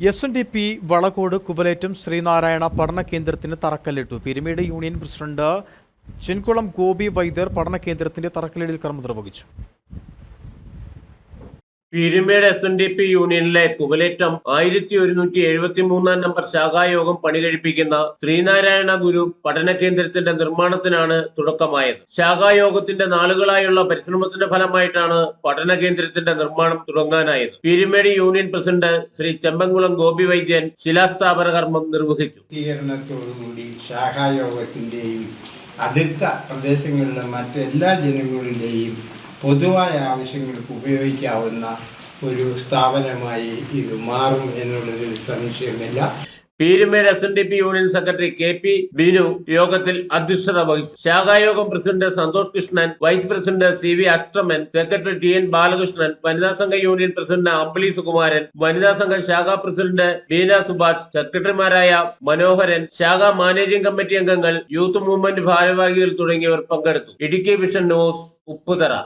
S N D P Valakode Kuvalettam Sreenarayana പഠന കേന്ദ്രത്തിന് തറക്കല്ലിട്ടു. പിരിമേട് യൂണിയൻ പ്രസിഡന്റ് ചെൻകുളം ഗോപി വൈദ്യർ പഠന കേന്ദ്രത്തിന്റെ തറക്കല്ലിടൽ കർമ്മം നിർവഹിച്ചു Peermade S N D P യൂണിയനിലെ കുവലേറ്റം ആയിരത്തി ഒരുന്നൂറ്റി എഴുപത്തി മൂന്നാം നമ്പർ ശാഖായോഗം പണി കഴിപ്പിക്കുന്ന ശ്രീനാരായണ ഗുരു പഠന കേന്ദ്രത്തിന്റെ നിർമ്മാണത്തിനാണ് തുടക്കമായത്. ശാഖായോഗത്തിന്റെ നാളുകളായുള്ള പരിശ്രമത്തിന്റെ ഫലമായിട്ടാണ് പഠന കേന്ദ്രത്തിന്റെ നിർമ്മാണം തുടങ്ങാനായത്. പീരുമേട് യൂണിയൻ പ്രസിഡന്റ് ശ്രീ ചെമ്പങ്കുളം ഗോപി വൈദ്യൻ ശിലാസ്ഥാപന കർമ്മം നിർവഹിച്ചു ശാഖായോഗത്തിന്റെയും അടുത്ത പ്രദേശങ്ങളിലെ മറ്റെല്ലാ ജനങ്ങളുടെയും പൊതുവായ ആവശ്യങ്ങൾക്ക് ഉപയോഗിക്കാവുന്ന ഒരു സ്ഥാപനമായി ഇത് മാറും എന്നുള്ളതിൽ സംശയമില്ല. Peermade S N D P union secretary K P Binu യോഗത്തിൽ അധ്യക്ഷത വഹിച്ചു. ശാഖായോഗം president Santhosh Krishnan vice president C V Ashtaman secretary T N Balakrishnan വനിതാ സംഘ യൂണിയൻ പ്രസിഡന്റ് അമ്പിളി സുകുമാരൻ വനിതാ സംഘ ശാഖാ പ്രസിഡന്റ് ബീന സുഭാഷ് സെക്രട്ടറിമാരായ മനോഹരൻ ശാഖാ മാനേജിംഗ് കമ്മിറ്റി അംഗങ്ങൾ യൂത്ത് മൂവ്മെന്റ് ഭാരവാഹികൾ തുടങ്ങിയവർ പങ്കെടുത്തു. Idukki vision news Upputhara.